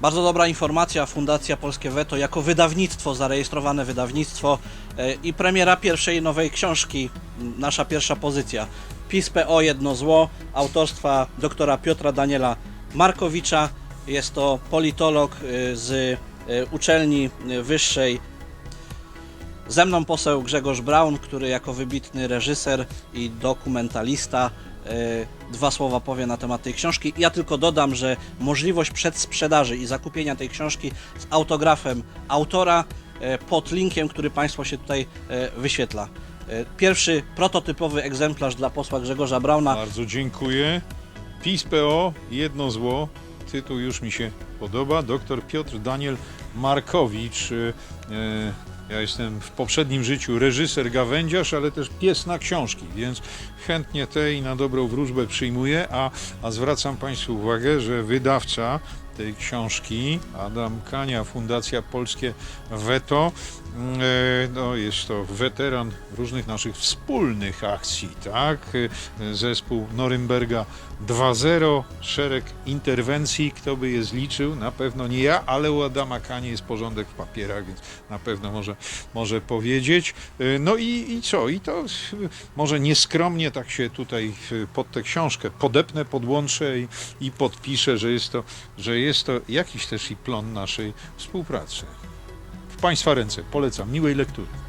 Bardzo dobra informacja, Fundacja Polskie Weto jako wydawnictwo, zarejestrowane wydawnictwo e, i premiera pierwszej nowej książki, nasza pierwsza pozycja. PiS PO Jedno Zło, autorstwa doktora Piotra Daniela Markowicza. Jest to politolog e, z e, uczelni wyższej ze mną poseł Grzegorz Braun, który jako wybitny reżyser i dokumentalista dwa słowa powie na temat tej książki. Ja tylko dodam, że możliwość przedsprzedaży i zakupienia tej książki z autografem autora e, pod linkiem, który Państwo się tutaj e, wyświetla. E, Pierwszy prototypowy egzemplarz dla posła Grzegorza Brauna. Bardzo dziękuję. PiS PO, jedno zło. Tytuł już mi się podoba. Doktor Piotr Daniel Markowicz. Ja jestem w poprzednim życiu reżyser gawędziarz, ale też pies na książki, więc chętnie tej na dobrą wróżbę przyjmuję, a, a zwracam Państwu uwagę, że wydawca tej książki, Adam Kania, Fundacja Polskie Weto, mm, e, no jest to weteran różnych naszych wspólnych akcji, tak? E, Zespół Norymberga 2.0, szereg interwencji, kto by je zliczył, na pewno nie ja, ale u Adama Kani jest porządek w papierach, więc na pewno może, może powiedzieć. E, No i, i co? I to może nieskromnie tak się tutaj pod tę książkę podepnę, podłączę i, i podpiszę, że jest, to, że jest to jakiś też i plon naszej współpracy. W Państwa ręce polecam miłej lektury.